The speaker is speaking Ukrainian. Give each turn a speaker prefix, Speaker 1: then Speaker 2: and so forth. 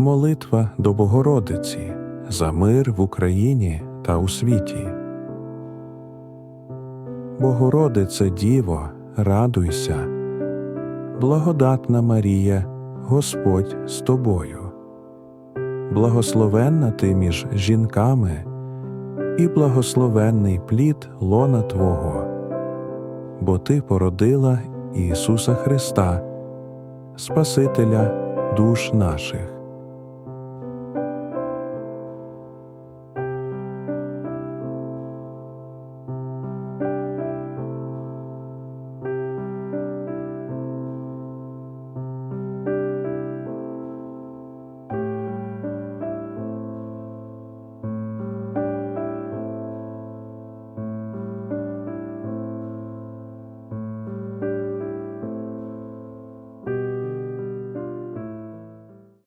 Speaker 1: Молитва до Богородиці за мир в Україні та у світі. Богородице Діво, радуйся, благодатна Марія, Господь з тобою. Благословенна ти між жінками, і благословенний плід лона Твого, бо Ти породила Ісуса Христа, Спасителя душ наших.